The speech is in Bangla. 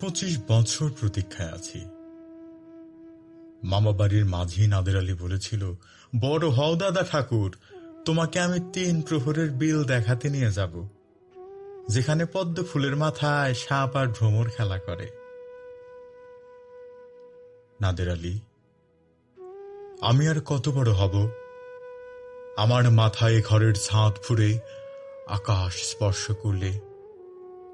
পঁচিশ বছর প্রতীক্ষায় আছি। মামা বাড়ির মাঝি নাদের আলী বলেছিল, বড় হও দাদা ঠাকুর, তোমাকে আমি তিন প্রহরের বিল দেখাতে নিয়ে যাব, যেখানে পদ্ম ফুলের মাথায় সাপ আর ভ্রমর খেলা করে। নাদের আলী, আমি আর কত বড় হব? আমার মাথায় ঘরের ছাদ ফুরে আকাশ স্পর্শ করলে